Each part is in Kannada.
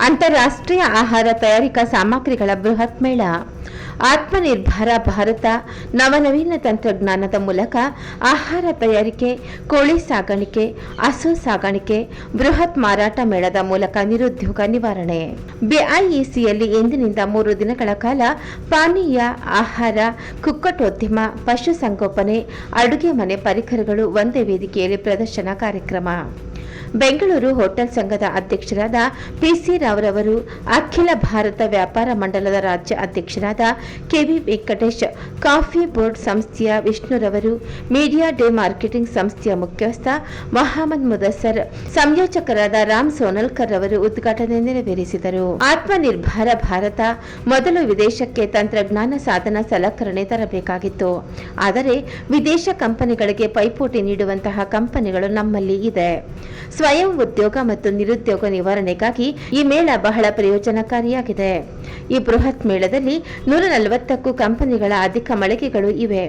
ಅಂತಾರಾಷ್ಟ್ರೀಯ ಆಹಾರ ತಯಾರಿಕಾ ಸಾಮಗ್ರಿಗಳ ಬೃಹತ್ ಮೇಳ. ಆತ್ಮನಿರ್ಭರ ಭಾರತ, ನವನವೀನ ತಂತ್ರಜ್ಞಾನದ ಮೂಲಕ ಆಹಾರ ತಯಾರಿಕೆ, ಕೋಳಿ ಸಾಗಾಣಿಕೆ, ಹಸು ಸಾಗಾಣಿಕೆ, ಬೃಹತ್ ಮಾರಾಟ ಮೇಳದ ಮೂಲಕ ನಿರುದ್ಯೋಗ ನಿವಾರಣೆ. ಬಿಐಇಸಿಯಲ್ಲಿ ಇಂದಿನಿಂದ ಮೂರು ದಿನಗಳ ಕಾಲ ಪಾನೀಯ, ಆಹಾರ, ಕುಕ್ಕಟೋದ್ಯಮ, ಪಶುಸಂಗೋಪನೆ, ಅಡುಗೆ ಮನೆ ಪರಿಕರಗಳು ಒಂದೇ ವೇದಿಕೆಯಲ್ಲಿ ಪ್ರದರ್ಶನ ಕಾರ್ಯಕ್ರಮ. ಬೆಂಗಳೂರು ಹೋಟೆಲ್ ಸಂಘದ ಅಧ್ಯಕ್ಷರಾದ ಪಿಸಿ ರಾವ್ರವರು ಅಖಿಲ ಭಾರತ ವ್ಯಾಪಾರ ಮಂಡಲದ ರಾಜ್ಯ ಅಧ್ಯಕ್ಷರಾದ ಕೆವಿ ವೆಂಕಟೇಶ್, ಕಾಫಿ ಬೋರ್ಡ್ ಸಂಸ್ಥೆಯ ವಿಷ್ಣುರವರು, ಮೀಡಿಯಾ ಡೇ ಮಾರ್ಕೆಟಿಂಗ್ ಸಂಸ್ಥೆಯ ಮುಖ್ಯಸ್ಥ ಮೊಹಮ್ಮದ್ ಮುದಸ್ಸರ್, ಸಂಯೋಜಕರಾದ ರಾಮ್ ಸೋನಲ್ಕರ್ ರವರು ಉದ್ಘಾಟನೆ ನೆರವೇರಿಸಿದರು. ಆತ್ಮನಿರ್ಭರ ಭಾರತ ಮೊದಲು ವಿದೇಶಕ್ಕೆ ತಂತ್ರಜ್ಞಾನ ಸಾಧನ ಸಲಕರಣೆ ತರಬೇಕಾಗಿತ್ತು. ಆದರೆ ವಿದೇಶ ಕಂಪನಿಗಳಿಗೆ ಪೈಪೋಟಿ ನೀಡುವಂತಹ ಕಂಪನಿಗಳು ನಮ್ಮಲ್ಲಿ ಇದೆ. ಸ್ವಯಂ ಉದ್ಯೋಗ ಮತ್ತು ನಿರುದ್ಯೋಗ ನಿವಾರಣೆಗಾಗಿ ಈ ಮೇಳ ಬಹಳ ಪ್ರಯೋಜನಕಾರಿಯಾಗಿದೆ. ಈ ಬೃಹತ್ ಮೇಳದಲ್ಲಿ ನೂರ ನಲವತ್ತಕ್ಕೂ ಕಂಪನಿಗಳ ಅಧಿಕ ಮಳಿಗೆಗಳು ಇವೆ.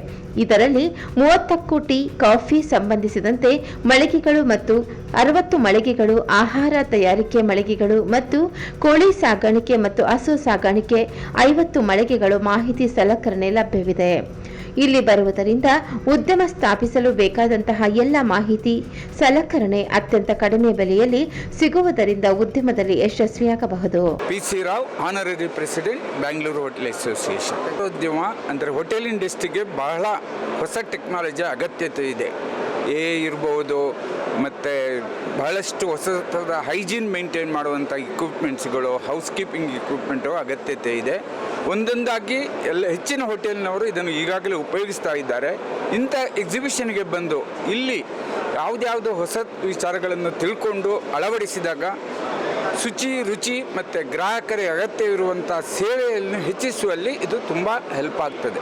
ಇದರಲ್ಲಿ ಮೂವತ್ತಕ್ಕೂ ಟೀ, ಕಾಫಿ ಸಂಬಂಧಿಸಿದಂತೆ ಮಳಿಗೆಗಳು ಮತ್ತು ಅರವತ್ತು ಮಳಿಗೆಗಳು, ಆಹಾರ ತಯಾರಿಕೆ ಮಳಿಗೆಗಳು ಮತ್ತು ಕೋಳಿ ಸಾಗಾಣಿಕೆ ಮತ್ತು ಹಸು ಸಾಗಾಣಿಕೆ ಐವತ್ತು ಮಳಿಗೆಗಳು ಮಾಹಿತಿ ಸಲಕರಣೆ ಲಭ್ಯವಿದೆ. ಇಲ್ಲಿ ಬರುವುದರಿಂದ ಉದ್ಯಮ ಸ್ಥಾಪಿಸಲು ಬೇಕಾದಂತಹ ಎಲ್ಲ ಮಾಹಿತಿ ಸಲಕರಣೆ ಅತ್ಯಂತ ಕಡಿಮೆ ಬೆಲೆಯಲ್ಲಿ ಸಿಗುವುದರಿಂದ ಉದ್ಯಮದಲ್ಲಿ ಯಶಸ್ವಿಯಾಗಬಹುದು. P C Rao honorary president Bangalore hotel association ಉದ್ಯಮ ಅಂದರೆ ಹೋಟೆಲ್ ಇಂಡಸ್ಟ್ರಿಗೆ ಬಹಳ ಹೊಸ ಟೆಕ್ನಾಲಜಿ ಅಗತ್ಯತೆ ಇದೆ. ಎ ಇರ್ಬೋದು, ಮತ್ತು ಬಹಳಷ್ಟು ಹೊಸ ಥರದ ಹೈಜೀನ್ ಮೇಂಟೈನ್ ಮಾಡುವಂಥ ಇಕ್ವಿಪ್ಮೆಂಟ್ಸ್ಗಳು ಹೌಸ್ ಕೀಪಿಂಗ್ ಇಕ್ವಿಪ್ಮೆಂಟು ಅಗತ್ಯತೆ ಇದೆ. ಒಂದೊಂದಾಗಿ ಎಲ್ಲ ಹೆಚ್ಚಿನ ಹೋಟೆಲ್ನವರು ಇದನ್ನು ಈಗಾಗಲೇ ಉಪಯೋಗಿಸ್ತಾ ಇದ್ದಾರೆ. ಇಂಥ ಎಕ್ಸಿಬಿಷನ್ಗೆ ಬಂದು ಇಲ್ಲಿ ಯಾವುದ್ಯಾವುದೋ ಹೊಸ ವಿಚಾರಗಳನ್ನು ತಿಳ್ಕೊಂಡು ಅಳವಡಿಸಿದಾಗ ಶುಚಿ, ರುಚಿ ಮತ್ತು ಗ್ರಾಹಕರಿಗೆ ಅಗತ್ಯವಿರುವಂಥ ಸೇವೆಯನ್ನು ಹೆಚ್ಚಿಸುವಲ್ಲಿ ಇದು ತುಂಬ ಹೆಲ್ಪ್ ಆಗ್ತದೆ.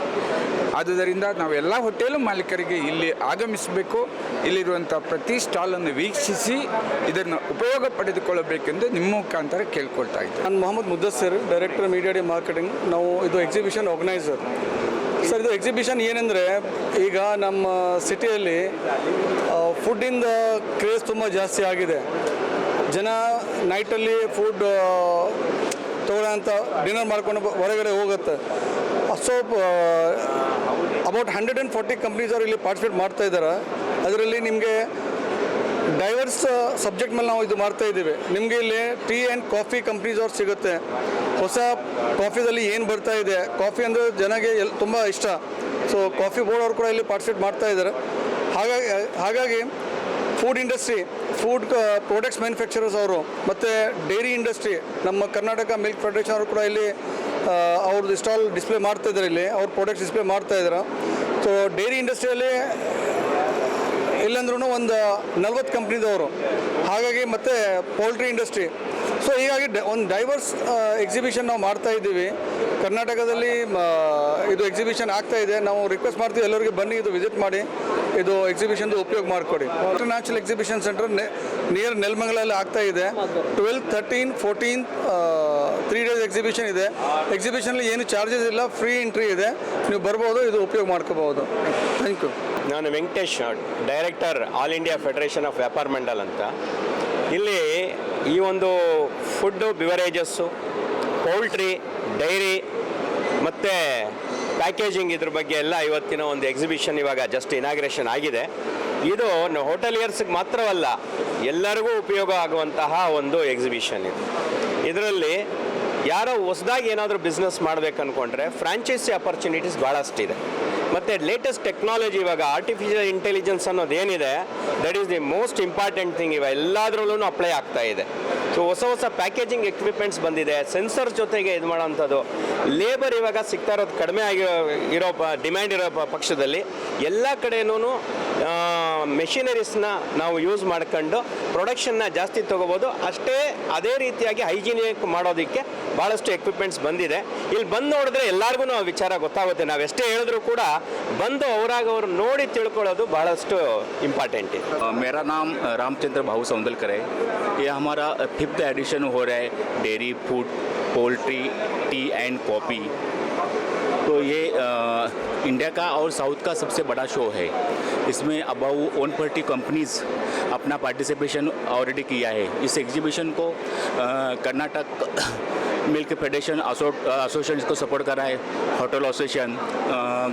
ಆದುದರಿಂದ ನಾವೆಲ್ಲ ಹೋಟೆಲು ಮಾಲೀಕರಿಗೆ ಇಲ್ಲಿ ಆಗಮಿಸಬೇಕು. ಇಲ್ಲಿರುವಂಥ ಪ್ರತಿ ಸ್ಟಾಲನ್ನು ವೀಕ್ಷಿಸಿ ಇದನ್ನು ಉಪಯೋಗ ಪಡೆದುಕೊಳ್ಳಬೇಕೆಂದು ನಿಮ್ಮ ಮುಖಾಂತರ ಕೇಳ್ಕೊಳ್ತಾ ಇದ್ದೆ ನಾನು Mohammed Muddassar director media day marketing ನಾವು ಇದು ಎಕ್ಸಿಬಿಷನ್ ಆರ್ಗನೈಸರ್ ಸರ್, ಇದು ಎಕ್ಸಿಬಿಷನ್ ಏನಂದರೆ ಈಗ ನಮ್ಮ ಸಿಟಿಯಲ್ಲಿ ಫುಡ್ಡಿಂದ ಕ್ರೇಜ್ ತುಂಬ ಜಾಸ್ತಿ ಆಗಿದೆ. ಜನ ನೈಟಲ್ಲಿ ಫುಡ್ ತಗೊಳ್ಳೋಂಥ ಡಿನ್ನರ್ ಮಾಡ್ಕೊಂಡು ಹೊರಗಡೆ ಹೋಗುತ್ತೆ. So about hundred and forty companies ಅವರು ಇಲ್ಲಿ ಪಾರ್ಟಿಸಿಪೇಟ್ ಮಾಡ್ತಾ ಇದ್ದಾರೆ ಅದರಲ್ಲಿ ನಿಮಗೆ ಡೈವರ್ಸ್ ಸಬ್ಜೆಕ್ಟ್ ಮೇಲೆ ನಾವು ಇದು ಮಾಡ್ತಾ ಇದ್ದೀವಿ. ನಿಮಗೆ ಇಲ್ಲಿ ಟೀ ಆ್ಯಂಡ್ ಕಾಫಿ ಕಂಪ್ನೀಸ್ ಅವ್ರು ಸಿಗುತ್ತೆ. ಹೊಸ ಕಾಫಿದಲ್ಲಿ ಏನು ಬರ್ತಾ ಇದೆ? ಕಾಫಿ ಅಂದರೆ ಜನಗೆ ಎಲ್, ತುಂಬ ಇಷ್ಟ. ಸೊ ಕಾಫಿ ಬೋರ್ಡ್ ಅವರು ಕೂಡ ಇಲ್ಲಿ ಪಾರ್ಟಿಸಿಪೇಟ್ ಮಾಡ್ತಾ ಇದ್ದಾರೆ ಹಾಗಾಗಿ ಹಾಗಾಗಿ food industry food products manufacturers ಅವರು, ಮತ್ತು ಡೈರಿ ಇಂಡಸ್ಟ್ರಿ ನಮ್ಮ ಕರ್ನಾಟಕ ಮಿಲ್ಕ್ ಫೆಡರೇಷನ್ ಅವರು ಕೂಡ ಇಲ್ಲಿ ಅವ್ರದ್ದು ಸ್ಟಾಲ್ ಡಿಸ್ಪ್ಲೇ ಮಾಡ್ತಾ ಇದ್ದಾರೆ ಇಲ್ಲಿ, ಅವ್ರ ಪ್ರಾಡಕ್ಟ್ಸ್ ಡಿಸ್ಪ್ಲೇ ಮಾಡ್ತಾ ಇದ್ದಾರೆ. ಸೊ ಡೈರಿ ಇಂಡಸ್ಟ್ರಿಯಲ್ಲಿ ಇಲ್ಲಂದ್ರೂ ಒಂದು ನಲ್ವತ್ತು ಕಂಪ್ನಿದವರು ಹಾಗಾಗಿ ಮತ್ತು ಪೋಲ್ಟ್ರಿ ಇಂಡಸ್ಟ್ರಿ ಸೊ ಹೀಗಾಗಿ ಒಂದು ಡೈವರ್ಸ್ ಎಕ್ಸಿಬಿಷನ್ ನಾವು ಮಾಡ್ತಾ ಇದ್ದೀವಿ. ಕರ್ನಾಟಕದಲ್ಲಿ ಇದು ಎಕ್ಸಿಬಿಷನ್ ಆಗ್ತಾ ಇದೆ. ನಾವು ರಿಕ್ವೆಸ್ಟ್ ಮಾಡ್ತೀವಿ ಎಲ್ಲರಿಗೆ ಬನ್ನಿ, ಇದು ವಿಸಿಟ್ ಮಾಡಿ. ಇದು ಎಕ್ಸಿಬಿಷನ್ದು ಉಪಯೋಗ ಮಾಡಿಕೊಡಿ. ಇಂಟರ್ನ್ಯಾಷನಲ್ ಎಕ್ಸಿಬಿಷನ್ ಸೆಂಟರ್ ನಿಯರ್ ನೆಲಮಂಗಲಲ್ಲಿ ಆಗ್ತಾ ಇದೆ. Twelve thirteen fourteen three days exhibition ಇದೆ. ಎಕ್ಸಿಬಿಷನಲ್ಲಿ ಏನು ಚಾರ್ಜಸ್ ಇಲ್ಲ ಫ್ರೀ ಎಂಟ್ರಿ ಇದೆ. ನೀವು ಬರ್ಬೋದು, ಇದು ಉಪಯೋಗ ಮಾಡ್ಕೋಬಹುದು. ಥ್ಯಾಂಕ್ ಯು ನಾನು Venkatesh director all India federation of Vyapar Mandal ಅಂತ. ಇಲ್ಲಿ ಈ ಒಂದು ಫುಡ್ಡು ಬಿವರೇಜಸ್ಸು ಪೌಲ್ಟ್ರಿ ಡೈರಿ ಮತ್ತು ಪ್ಯಾಕೇಜಿಂಗ್ ಇದ್ರ ಬಗ್ಗೆ ಎಲ್ಲ ಇವತ್ತಿನ ಒಂದು ಎಕ್ಸಿಬಿಷನ್ ಇವಾಗ ಜಸ್ಟ್ ಇನಾಗ್ರೇಷನ್ ಆಗಿದೆ. ಇದು ಹೋಟೆಲಿಯರ್ಸ್ಗೆ ಮಾತ್ರವಲ್ಲ, ಎಲ್ಲರಿಗೂ ಉಪಯೋಗ ಆಗುವಂತಹ ಒಂದು ಎಕ್ಸಿಬಿಷನ್ ಇದು. ಇದರಲ್ಲಿ ಯಾರೋ ಹೊಸದಾಗಿ ಏನಾದರೂ ಬಿಸ್ನೆಸ್ ಮಾಡಬೇಕು ಅಂದ್ಕೊಂಡ್ರೆ ಫ್ರಾಂಚೈಸಿ ಅಪರ್ಚುನಿಟೀಸ್ ಭಾಳಷ್ಟಿದೆ ಮತ್ತು ಲೇಟೆಸ್ಟ್ ಟೆಕ್ನಾಲಜಿ ಇವಾಗ ಆರ್ಟಿಫಿಷಿಯಲ್ ಇಂಟೆಲಿಜೆನ್ಸ್ ಅನ್ನೋದು ಏನಿದೆ that is the most important thing ಇವಾಗ ಎಲ್ಲದರಲ್ಲೂ ಅಪ್ಲೈ ಆಗ್ತಾ ಇದೆ. ಸೊ ಹೊಸ ಹೊಸ ಪ್ಯಾಕೇಜಿಂಗ್ ಎಕ್ವಿಪ್ಮೆಂಟ್ಸ್ ಬಂದಿದೆ ಸೆನ್ಸರ್ ಜೊತೆಗೆ ಇದು ಮಾಡೋವಂಥದ್ದು. ಲೇಬರ್ ಇವಾಗ ಸಿಗ್ತಾ ಇರೋದು ಕಡಿಮೆ ಆಗಿರೋ, ಇರೋ ಡಿಮ್ಯಾಂಡ್ ಇರೋ ಪಕ್ಷದಲ್ಲಿ. ಎಲ್ಲ ಕಡೆಯೂ ಮೆಷಿನರೀಸ್ನ ನಾವು ಯೂಸ್ ಮಾಡ್ಕೊಂಡು ಪ್ರೊಡಕ್ಷನ್ನ ಜಾಸ್ತಿ ತೊಗೋಬೋದು. ಅಷ್ಟೇ ಅದೇ ರೀತಿಯಾಗಿ ಹೈಜಿನಿಕ್ ಮಾಡೋದಕ್ಕೆ ಭಾಳಷ್ಟು ಎಕ್ವಿಪ್ಮೆಂಟ್ಸ್ ಬಂದಿದೆ ಇಲ್ಲಿ ಬಂದು ನೋಡಿದ್ರೆ ಎಲ್ಲರಿಗೂ ಆ ವಿಚಾರ ಗೊತ್ತಾಗುತ್ತೆ ನಾವು ಎಷ್ಟೇ ಹೇಳಿದ್ರು ಕೂಡ ಬಂದು ಅವರಾಗ ಅವ್ರು ನೋಡಿ ತಿಳ್ಕೊಳ್ಳೋದು ಭಾಳಷ್ಟು ಇಂಪಾರ್ಟೆಂಟ್ ಇದೆ अ, मेरा नाम अ, रामचंद्र भाऊ सौंदलकर है ये हमारा फिफ्थ एडिशन हो रहा है dairy food poultry tea and coffee तो ये अ, इंडिया का और साउथ का सबसे बड़ा शो है इसमें अबाउ वन फोर्टी कंपनीज अपना पार्टिसिपेशन ऑलरेडी किया है इस एग्जीबिशन को अ, कर्नाटक मिल्क फेडरेशन एसोसिएशन को सपोर्ट कर रहा है hotel association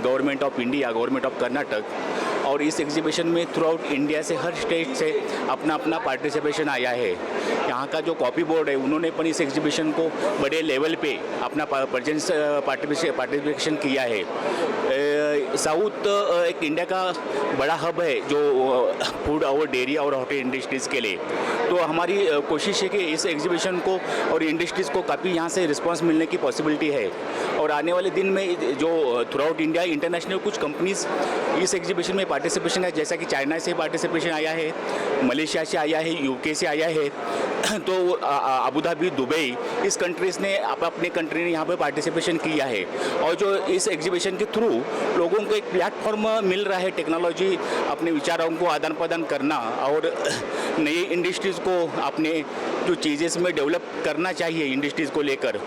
government of India government of Karnataka और इस एग्जीबिशन में थ्रू आउट इंडिया से, हर स्टेट से अपना अपना पार्टिसिपेशन आया है। यहाँ का जो कॉपी बोर्ड है, उन्होंने पण इस एग्जीबिशन को बड़े लेवल पे अपना प्रेजेंस पार्टिसिपेशन किया है। साउथ एक इंडिया का बड़ा हब है, जो फ़ूड और डेयरी और होटल इंडस्ट्रीज़ के लिए। तो हमारी कोशिश है कि इस एग्जीबिशन को और इंडस्ट्रीज़ को काफ़ी यहाँ से रिस्पांस मिलने की पॉसिबिलिटी है। और आने वाले दिन में, जो थ्रू आउट इंडिया इंटरनेशनल कुछ कंपनीज़ इस एग्जीबिशन में पार्टिसिपेशन है जैसा कि चाइना से पार्टिसिपेशन आया है मलेशिया से आया है यूके से आया है तो अबू धाबी दुबई इस कंट्रीज़ ने अपने कंट्री ने यहाँ पर पार्टिसिपेशन किया है। और जो इस एग्जीबिशन के थ्रू लोगों को एक प्लेटफॉर्म मिल रहा है टेक्नोलॉजी अपने विचारों को आदान प्रदान करना और नई इंडस्ट्रीज़ को अपने जो चीज़ें में डेवलप करना चाहिए इंडस्ट्रीज़ को लेकर।